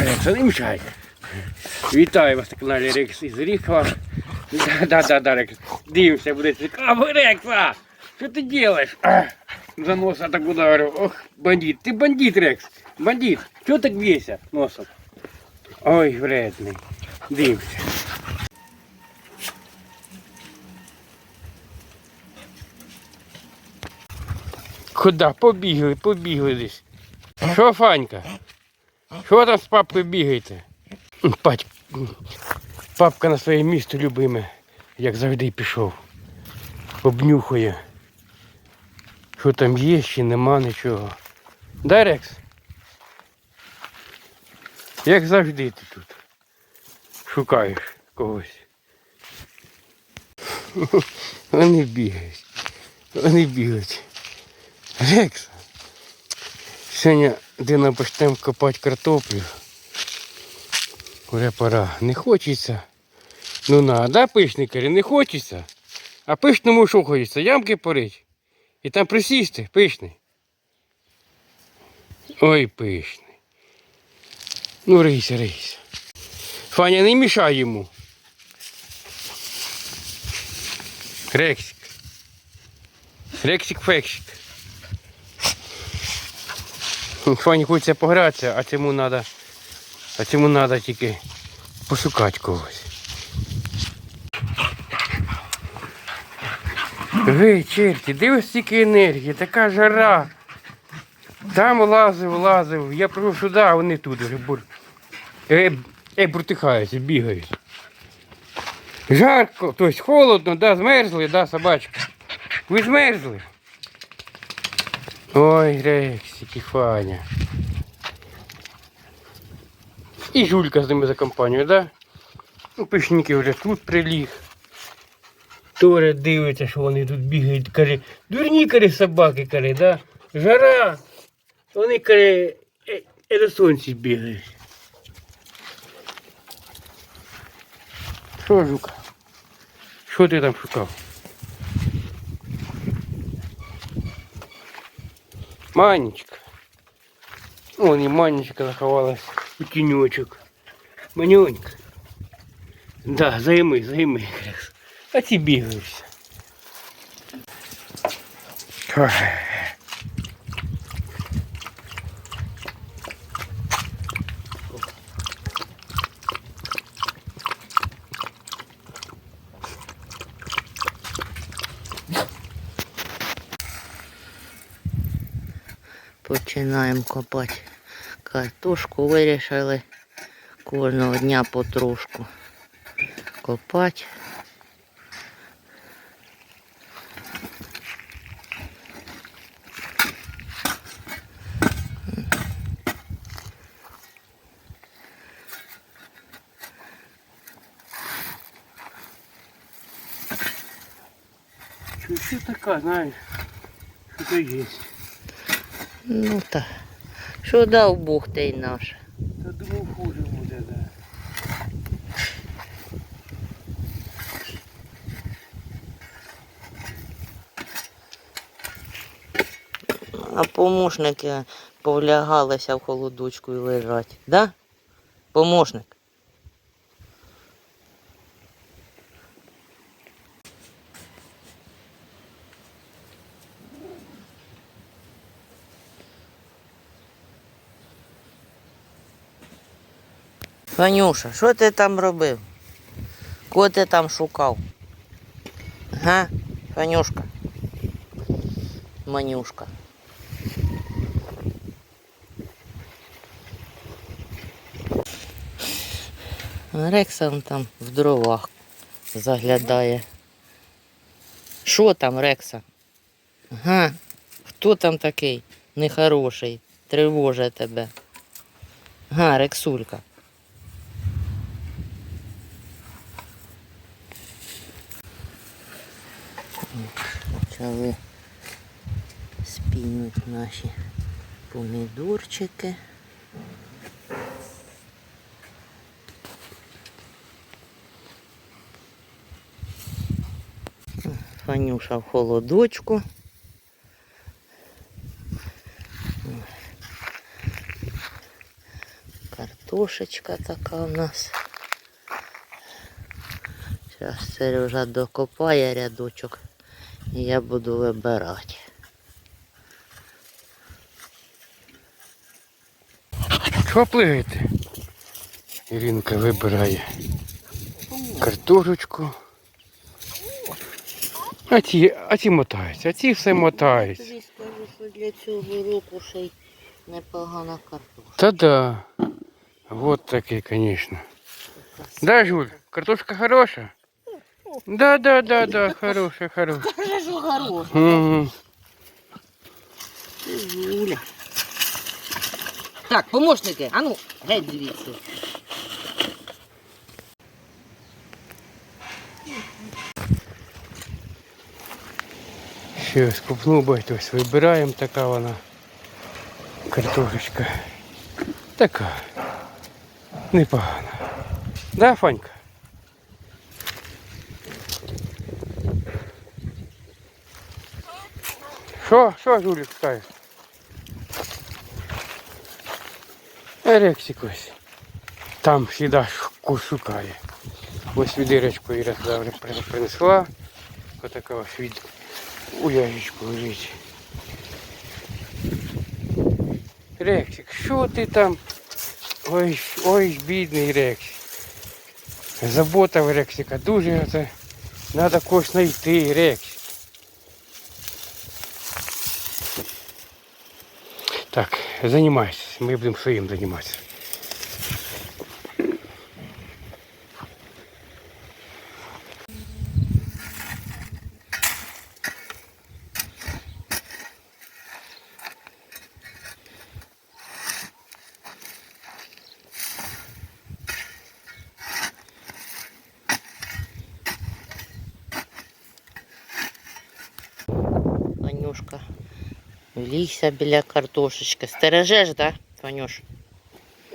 Рекса, не. Вітаю вас на каналі Рекс із Ріхова. Да, да, да, да, Рекс. Дивимося, буде цікаво. Рекса! Що ти робиш? За носа так ударив. Ох, бандит. Ти бандит, Рекс. Бандит. Чого так б'єшся носом? Ой, вредний. Дивимося. Куда? Побігли, побігли десь. Що, Фанька? Що там з папкою бігаєте? Папка на своє місто любиме, як завжди пішов. Обнюхує. Що там є, чи нема нічого. Да, Рекс? Як завжди ти тут. Шукаєш когось. Вони бігають. Вони бігають. Рекс. Сьогодні дина почнемо копати картоплю. Уже пора. Не хочеться. Ну на, да, пишникарі, не хочеться. А пишному що хочеться? Ямки порить. І там присісти, пишний. Ой, пишний. Ну, рийся, рийся. Фаня, не мішай йому. Рексик. Рексик-фексик. Фані хочеться погратися, а цьому треба, а цьому треба тільки пошукати когось. Ви, черті, дивись стільки енергії, така жара. Там лазив, лазив, я прийшов сюди, а вони тут вже бур. Е, е, буртихаються, бігають. Жарко, тобто холодно, да, змерзли, да, собачка. Ви змерзли? Ой, Рексики, Фаня. І Жулька з ними за компанію, да? Ну, пишники вже тут приліг. Торе дивиться, що вони тут бігають, каже, дурні каже собаки, каже, да? Жара. Вони каже, е, е, на сонці бігають. Що, Жука? Що ти там шукав? Манечка. Вон і Манечка заховалась у тіньочок. Манюнька. Да, займи, займи якраз. А ці бігаються. Починаємо копати картошку. Вирішили кожного дня потрошку копати. Що така, знаєш? Що то є? Ну так. Що дав Бог те й наш. Та думав хуже буде, да. А помощники повлягалися в холодочку і лежать. Да? Помощник. Ванюша, що ти там робив? Кого ти там шукав? Га? Ванюшка? Манюшка. Рекса там в дровах заглядає. Що там, Рекса? Ага. Хто там такий нехороший? Тривожить тебе. Ага, Рексулька. Почали спінуть наші помідорчики. Фанюша в холодочку. Картошечка така у нас. Зараз Сережа докопає рядочок і я буду вибирати. Що плигаєте? Іринка вибирає картошечку. А ті, а ті мотаються, а ті все мотаються. Тобі скажу, що для цього року ще й непогана картошка. Та да. Вот такий, конечно. Да, Жуль, картошка хороша? Да, да, да, да, хорошая, хорошая. Хороша. Угу. Так, помощники, а ну, геть звідси. Ще скупну бать, ось вибираємо така вона. Картошечка. Така. Непогана. Да, Фанька? Що, що, Жулік, скажеш? Ерексик ось. Там ш- шукає. Ось відирочку Іра при- принесла. Отака ось від у яєчку лежить. Рексик, що ти там? Ой, ой, бідний Рексик. Забота в Рексика дуже це. Треба когось знайти, Рексик. Так, займайся. Ми будемо своїм займатися. лігся біля картошечки. Стережеш, да, Ванюш?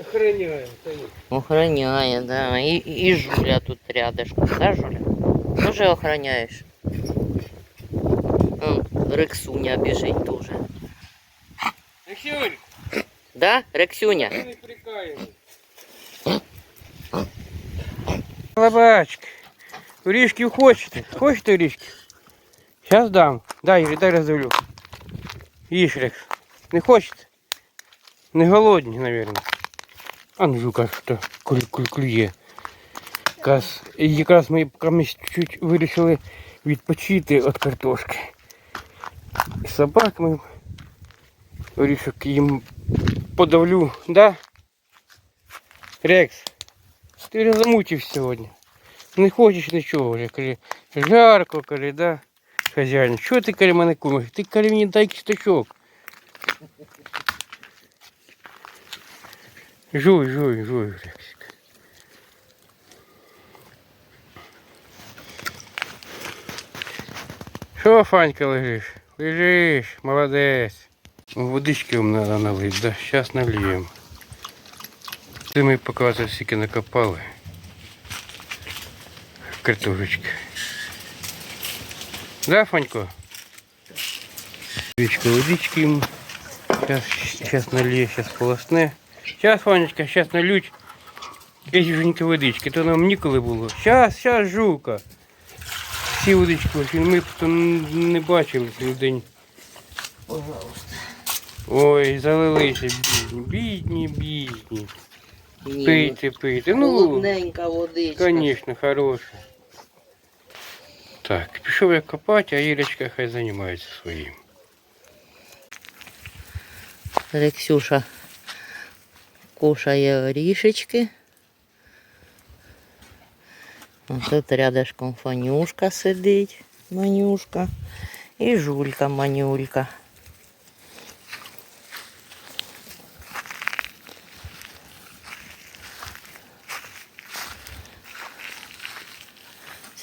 Охраняю, конечно. Охраняє, да. І, і Жуля тут рядышком, да, Жуля? Тоже охраняєш? Он, Рексуня біжить теж. Рексюль, Да, Рексюня? не прикаємо. Лабачка, орішків хочете? Хочете орішки? Зараз дам. Дай, Ірі, дай роздавлю. Рекс. Не хочете? Не голодні, мабуть. А ну жука, що клю, клю, клює. Якраз, якраз ми ми чуть вирішили відпочити від картошки. Собак ми орішок їм подавлю, да? Рекс, ти вже замучився сьогодні. Не хочеш нічого каже, жарко, каже, да? Хазяїн, що ти каже мене кумиш? Ти каже мені дай кісточок. Жуй, жуй, жуй, Рексик. Що, Фанька, лежиш? Лежиш, молодець. Водички вам треба налити, да? Зараз нальємо. Це ми показуємо, скільки накопали. Картошечки. Да, Фанько? Водичка, водички ему. Сейчас, сейчас налью, сейчас полосне. Сейчас, Фанечка, сейчас налють. Кисюшенька водички, то нам ніколи було. Сейчас, сейчас, жука. Всі водички, ось, ми просто не бачили цілий день. Ой, залилися бідні, бідні, бідні. Ні, Пийте, пийте. Ну, Холодненька водичка. Конечно, хороша. Так, пішов я копати, а Ірочка хай займається своїм. Рексюша кушає орішечки. Ось Тут рядышком Фанюшка сидить, Манюшка. І Жулька Манюлька.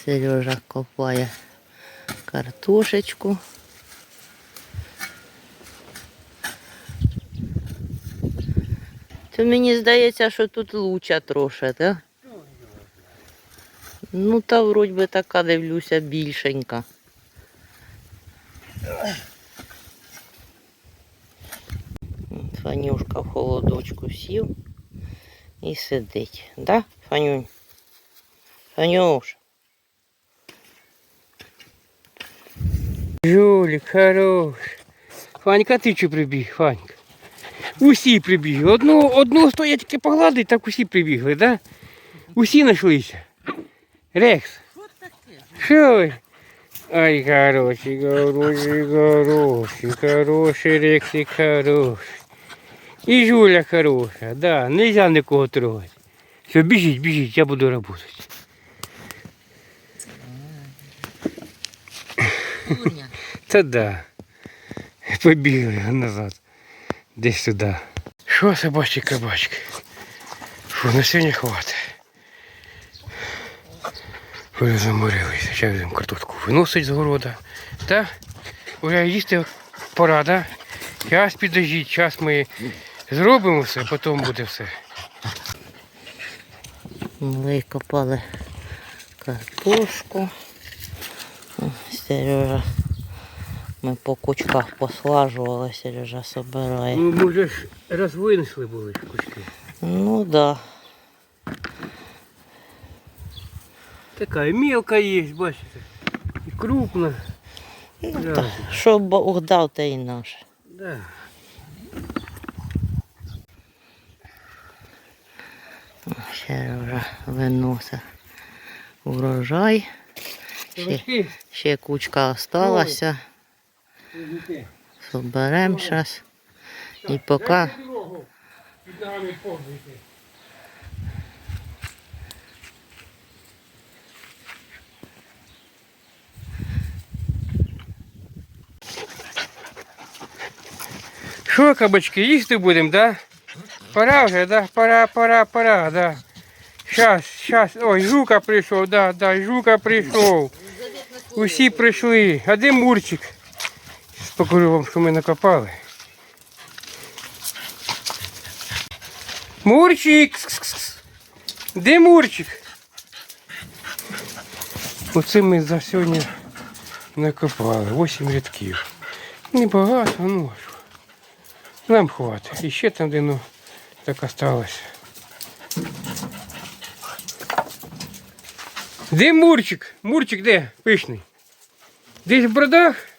Сережа копає картошечку. То мені здається, що тут луча троше, так? Ну, та вроді би така, дивлюся, більшенька. От Ванюшка в холодочку сів. і сидить. Да, Фанюнь? Фанюш. Жулік, хорош. Фанька, ти чи прибіг, Фанька? Усі прибігли. Одного, одного стоять тільки погладить, так усі прибігли, да? Усі знайшлися. Рекс. Що ви? Ай, хороший, хороший, хороший, хороший, Рексик, хороший. І Жуля хороша, да, нельзя нікого трогати. Все, біжіть, біжіть, я буду працювати. Та да. Побігли назад. Десь туди. Що собачі кабачки? Фу, на сьогодні хватить. Вже заморилися. Зараз будемо картошку виносить з города. Та? Вже їсти пора, да? Час підождіть, час ми зробимо все, потім буде все. Ми копали картошку. Сережа. Ми по кучках послажували, Сережа собирає. Ну, ми вже ж раз винесли були кучки. Ну да. Така і мелка є, бачите. І крупна. Ну, Да. та, що Бог дав, те і наше. Да. Сережа виносить урожай. Ще, ще кучка осталася. Соберемо зараз. І поки. Під ногами повзайте. Що, кабачки, їсти будемо, да? Пора вже, да? Пора, пора, пора, да. Щас, щас. Ой, жука прийшов, да, да, жука прийшов. Усі прийшли. А де Мурчик? Покажу вам, що ми накопали. Мурчик! Де Мурчик? Оце ми за сьогодні накопали. 8 рядків. Небагато, ну. Нам хватить. І ще там де ну так осталось. Де Мурчик? Мурчик де? Пишний. Десь в бродах?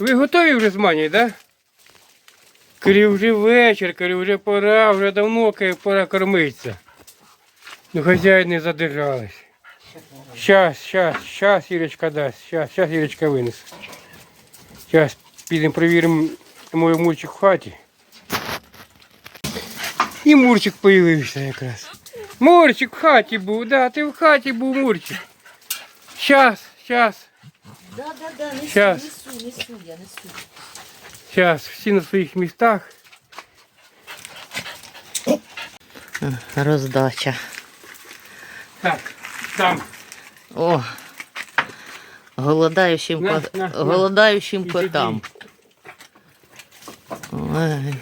Ви готові вже з манію, так? Да? Кажу, вже вечір, кажу, вже пора, вже давно кажу, пора кормитися. Ну хазяїн не задержались. Щас, щас, щас Ірочка дасть, щас, щас Ірочка винесе. Щас підемо перевіримо мою мурчик в хаті. І мурчик появився якраз. Мурчик в хаті був, да, ти в хаті був мурчик. Щас, щас. Да, да, да, несу, Щас. несу, несу, я несу. Зараз всі на своїх містах. Роздача. Так, там. О, голодаючим, На, кот... на, на. голодаючим Іди, котам. Ой,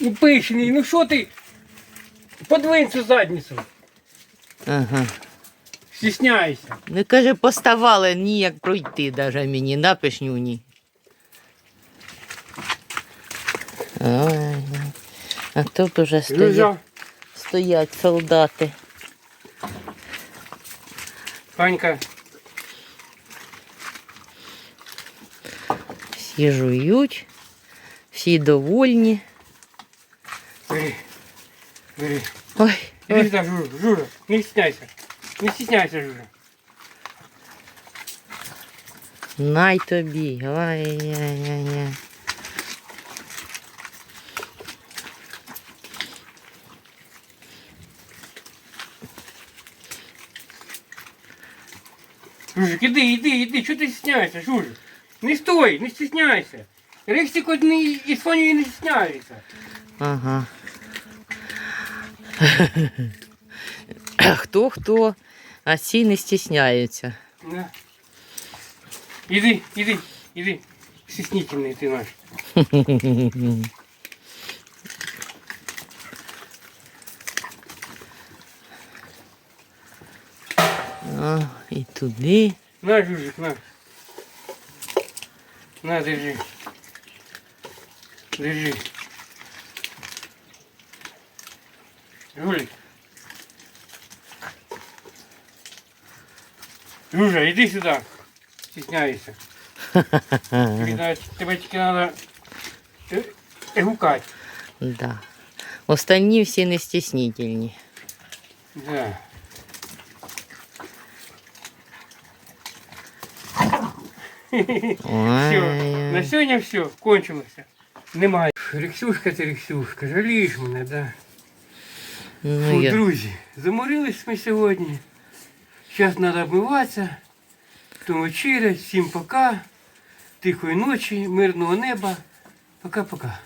Ну пишний, ну що ти? Подвинь цю задницю. ага. Стісняйся. Не каже, поставали ніяк пройти даже мені на пишнюні. Ой, а тут уже стоять, Люзя, стоять солдати. Панька, Всі жують, всі довольні. бери. Бери. Ой, Іди ой. сюди, Жужа, Жужа, не стісняйся. Не стісняйся, Жужа. най тобі. Ой-ой-ой. Жужик, іди, іди, іди, чого ти стісняєшся, Жужа? Не стой, не стісняйся. Рексик одний із Фонію не стісняється. Ага. Хто хто, а ці не стісняються. На. Іди, іди, іди. Стіснительний ти наш. О, і туди. На, Жужик, на. На, держи. Держи. Жулик. Жужа, іди сюди. Стісняєшся. Тобі навіть- Тебе тільки треба гукати. Да. Остальні всі не стіснительні. Да. Все, на Ой, сьогодні все, кончилося. Немає. Рексюшка ти Рексюшка, жалієш мене, да. ну, Фу, я... друзі, заморились ми сьогодні. Зараз треба обмиватися. Тому вечеря, всім пока. Тихої ночі, мирного неба. Пока-пока.